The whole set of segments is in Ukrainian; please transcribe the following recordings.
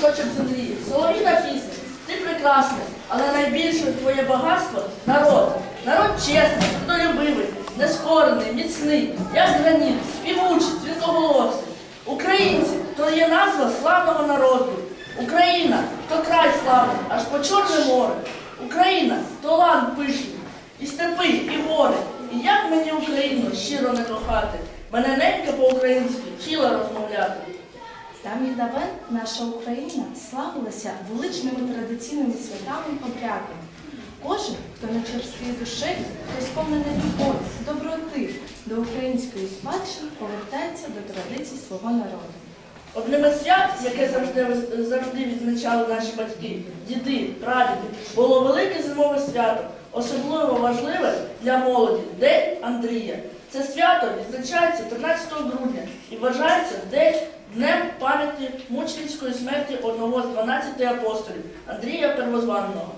куточок землі. Солов'їна пісня. Ти прекрасна, але найбільше твоє багатство народ. Народ чесний, трудолюбивий, нескорений, міцний, як граніт, співучий, дзвінкоголосий. Українці то є назва славного народу. Україна то край славний, аж по Чорне море. Україна то лан пишний, і степи, і гори. І як мені Україну щиро не кохати, мене ненька по-українськи вчила розмовляти. Давніх давен наша Україна славилася величними традиційними святами і обрядами. Кожен, хто не черствій душею, хто сповнений любові, доброти до української спадщини, повертається до традицій свого народу. Одним із свят, яке завжди, завжди відзначали наші батьки, діди, прадіди, було велике зимове свято, особливо важливе для молоді День Андрія. Це свято відзначається 13 грудня і вважається день днем пам'яті мученицької смерті одного з 12 апостолів Андрія Первозваного.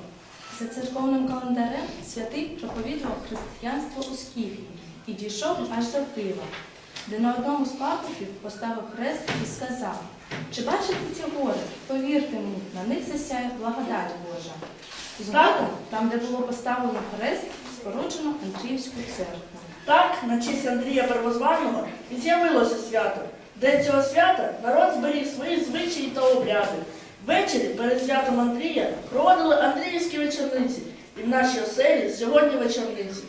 За церковним календарем святий проповідував християнство у Скіфії і дійшов аж до Києва, де на одному з пагорбів поставив хрест і сказав: Чи бачите ці гори? Повірте мені, на них засяє благодать Божа. Згодом, там, де було поставлено хрест, споруджено Андріївську церкву. Так, на честь Андрія Первозваного і з'явилося свято. День цього свята народ зберіг свої звичаї та обряди. Ввечері перед святом Андрія проводили Андріївські вечорниці, і в нашій оселі сьогодні вечорниці.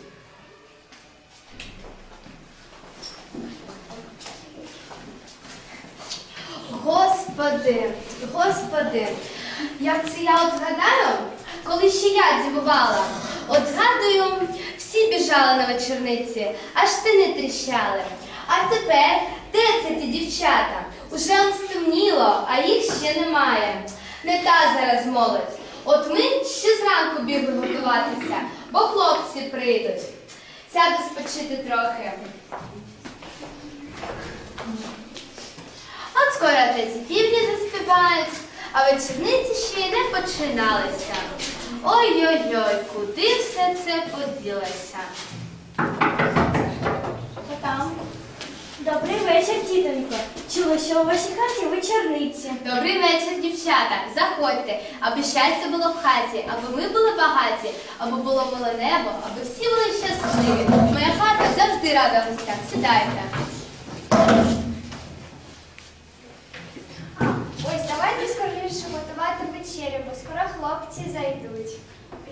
Господи, Господи, як це я от згадаю, коли ще я дівувала. От згадую, всі біжали на вечорниці, аж тини тріщали. А тепер де це ті дівчата? Уже он стемніло, а їх ще немає. Не та зараз молодь. От ми ще зранку бігли готуватися, бо хлопці прийдуть. Сяду спочити трохи. От скоро треті півні заспівають, а вечорниці ще й не починалися. Ой-ой-ой, куди все це поділося? Добрий вечір, тітонько. Чула, що у вашій хаті вечорниці. Добрий вечір, дівчата. Заходьте, аби щастя було в хаті, аби ми були багаті, аби було миле небо, аби всі були щасливі. Моя хата завжди рада гостям. Сідайте. Ось давайте скоріше готувати вечерю, бо скоро хлопці зайдуть.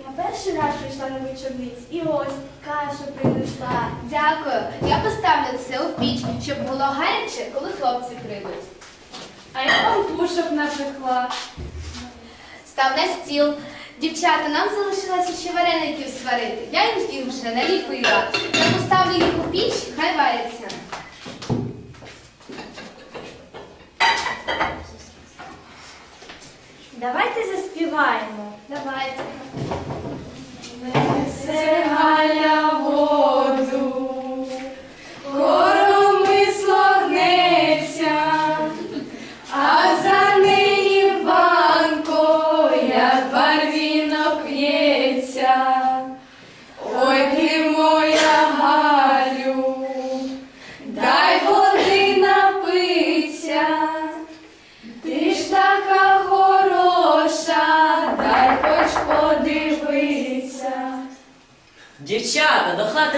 Я перший раз прийшла на вечорниць і ось кашу принесла. Дякую. Я поставлю це у піч, щоб було гаряче, коли хлопці прийдуть. А я вам тушок напекла. Став на стіл. Дівчата, нам залишилося ще вареників сварити. Я їх вже наліпила. Я поставлю їх у піч, хай варяться. Давайте заспіваємо. Давайте.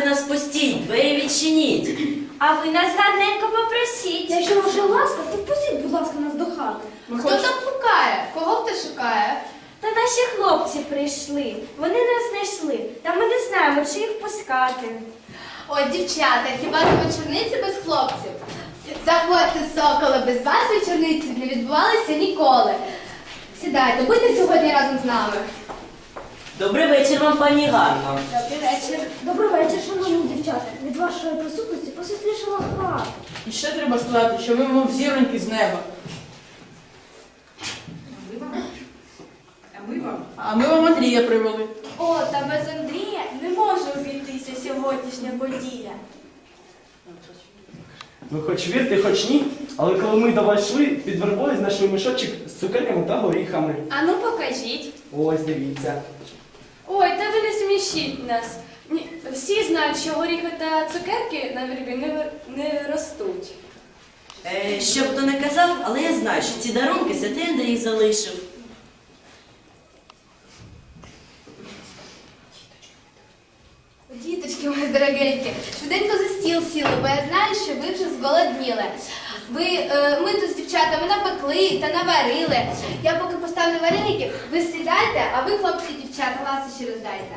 Дівчата, нас пустіть, двері відчиніть. А ви нас гарненько попросіть. Якщо ваша ласка, то впустіть, будь ласка, нас до хати. Хто там гукає? Кого хто шукає? Та наші хлопці прийшли. Вони нас знайшли. Та ми не знаємо, чи їх пускати. Ой, дівчата, хіба не вечорниці без хлопців? Заходьте, соколи, без вас вечорниці не відбувалися ніколи. Сідайте, будьте сьогодні разом з нами. Добрий вечір вам, пані Ганно. Добрий вечір. Добрий вечір, шановні дівчата. Від вашої присутності посвітлішала хата. І ще треба сказати, що ви мов зіроньки з неба. А ми вам? А ми вам Андрія привели. О, та без Андрія не може обійтися сьогоднішня подія. Ви хоч вірте, хоч ні, але коли ми до вас йшли, під вербою знайшли мішочок з цукерками та горіхами. А ну покажіть. Ось дивіться. Смішіть нас. Ні, всі знають, що горіхи та цукерки на вербі не, вир- не ростуть. Е, що б то не казав, але я знаю, що ці дарунки святий Андрій залишив. Діточки мої дорогенькі, швиденько за стіл сіли, бо я знаю, що ви вже зголодніли. Ви, е, ми тут з дівчатами напекли та наварили. Я поки поставлю вареники, ви сідайте, а ви, хлопці, дівчата, ласощі роздайте.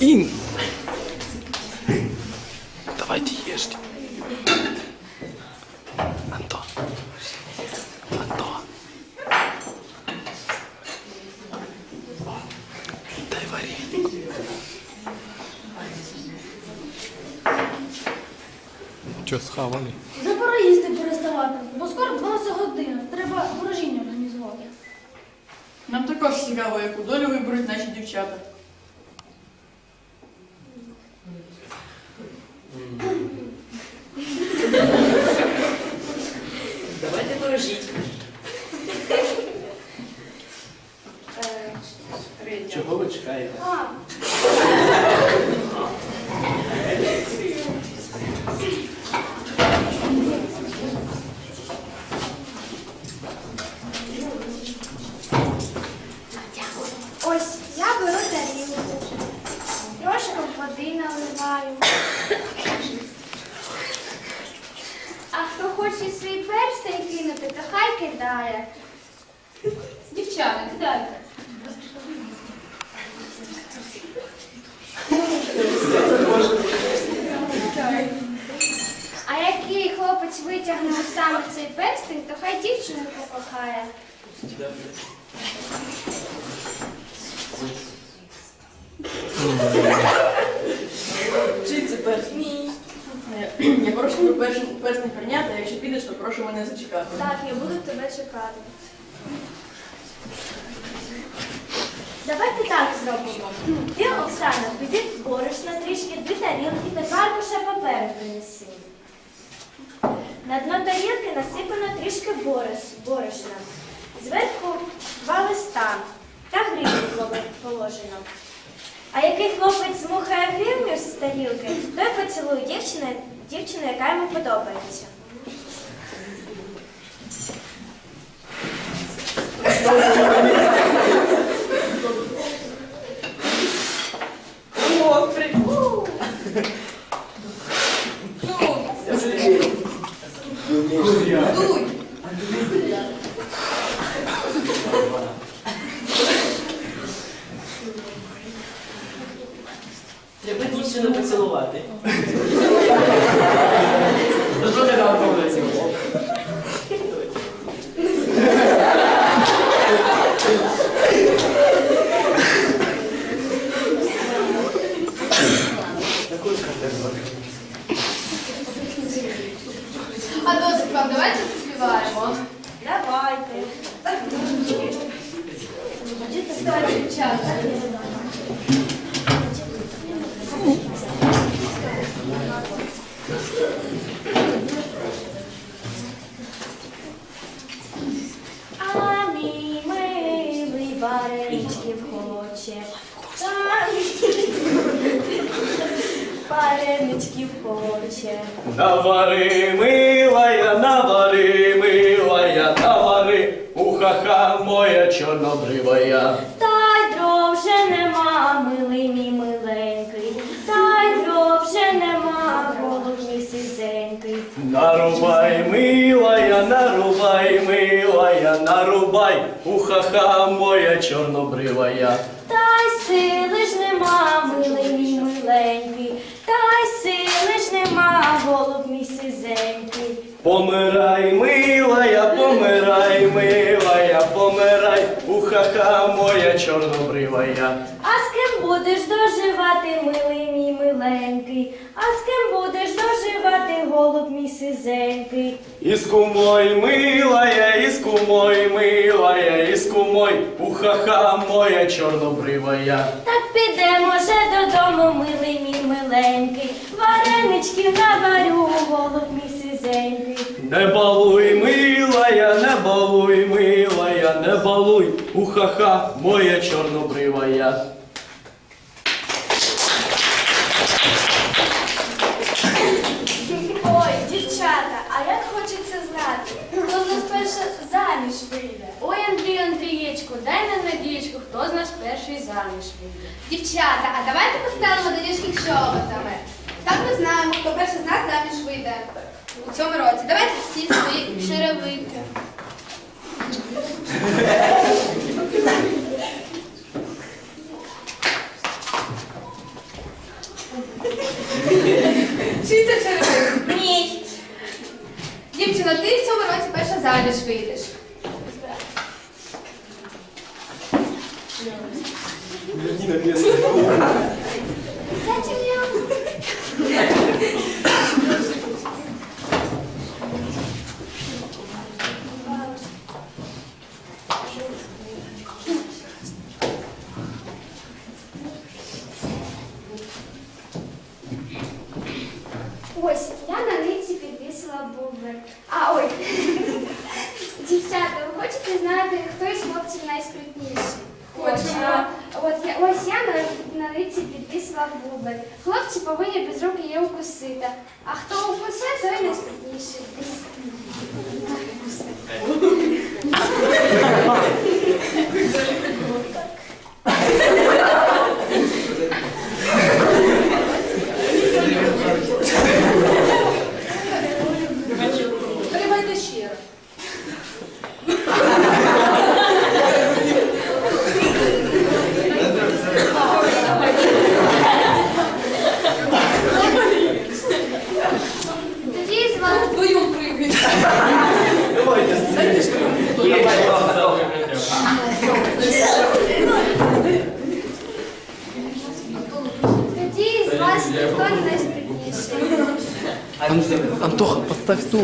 Ин. Давайте ешьте. Антон. Антон. Дай варенье. Что, схавали? Також цікаво, яку долю виберуть наші дівчата. Давайте ворожіть. Чого ви чекаєте? А, ось я беру тарілку, трошки води наливаю. А хто хоче свій перстень кинути, то хай кидає. Дівчата, кидайте. А який хлопець витягне устами цей перстень, то хай дівчину покохає. Чи це перший? Ні. Я прошу тебе перший перстень прийняти, а якщо підеш, то прошу мене зачекати. Так, я буду тебе чекати. Давайте так зробимо. Ти, Оксана, піди борошна трішки, дві тарілки та паркуша паперу принеси. На дно тарілки насипано трішки борошна. Зверху два листа та гривню положено. А який хлопець змухає гривню з тарілки, той поцілує дівчину, дівчину, яка йому подобається. Треба дівчину поцілувати. Ну що ти нам робиться? А досить вам, давайте заспіваємо. Давайте. Давайте, дівчата. А мій милий вареничків хоче. Та Вареничків хоче. Навари, милая, навари, милая, навари, уха-ха моя чорнобривая. Та й дров вже нема, милий мій миленький. Та й дров вже нема, голуб мій сизенький. Нарубай, милая, нарубай, нарубай, ухаха моя чорнобривая. Та й сили ж нема, милий мій миленький, та й сили ж нема, голуб мій сизенький. Помирай, милая, помирай, милая, помирай, ухаха моя чорнобривая. А з ким будеш доживати, милий мій миленький, а з ким будеш голуб мій сизенький. Иску мой, милая, иску мой, милая, иску мой, ухаха моя чорнобривая. Так підемо же додому, милий мій миленький, вареничків наварю, голуб мій сизенький. Не балуй, милая, не балуй, милая, не балуй, ухаха моя чорнобривая. Ой, дівчата, а як хочеться знати, хто з нас перше заміж вийде? Ой, Андрій Андрієчку, дай нам надієчку, хто з нас перший заміж вийде. Дівчата, а давайте поставимо доріжки щоботами. Так ми знаємо, хто перший з нас заміж вийде у цьому році. Давайте всі свої черевики. Чи це черевик? Ні. Дівчина, ти в цьому році перша заміж вийдеш. Ось, я на ниці підвісила бубер. А ой. Дівчата, ви хочете знати, хто із хлопців найспритніший? Хочемо. От я ось я на, на ниці підвісила бубер. Хлопці повинні без руки її укусити. А хто укусе, той найспритніший.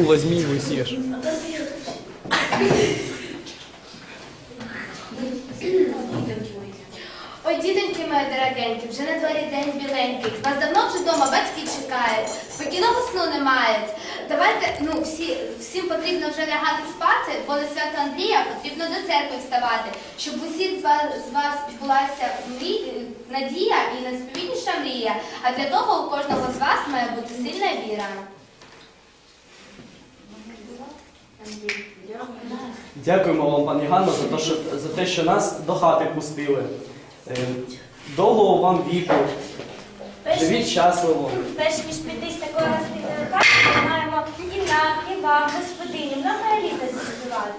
Возьми его и съешь. Ой, дітоньки мої дорогенькі, вже на дворі день біленький. Вас давно вже вдома батьки чекають, спокійного сну не мають. Давайте, ну, всі, всім потрібно вже лягати спати, бо на свято Андрія потрібно до церкви вставати, щоб у всіх з вас, з вас мрі- надія і найсповітніша мрія. А для того у кожного з вас має бути сильна віра. Дякуємо вам, пані Ганно, за те, що, за те, що нас до хати пустили. Е, Довгого вам віку, Перш живіть ніж, щасливо. перш ніж піти з такої гостинної хати, ми маємо і нам, і вам, господині, много літа заспівати.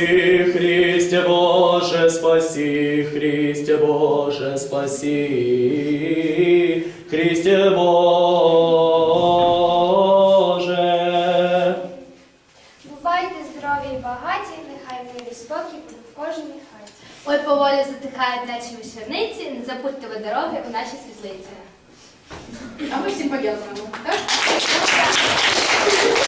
Спаси, Христе Боже, спаси, Христе Боже, спаси, Христе Боже. Бувайте здорові і багаті, нехай мир і спокій буде в кожній хаті. Ой, поволі затихають наші вечорниці, не забудьте ви дороги у нашій світлиці. А ми всім подякуємо. Так?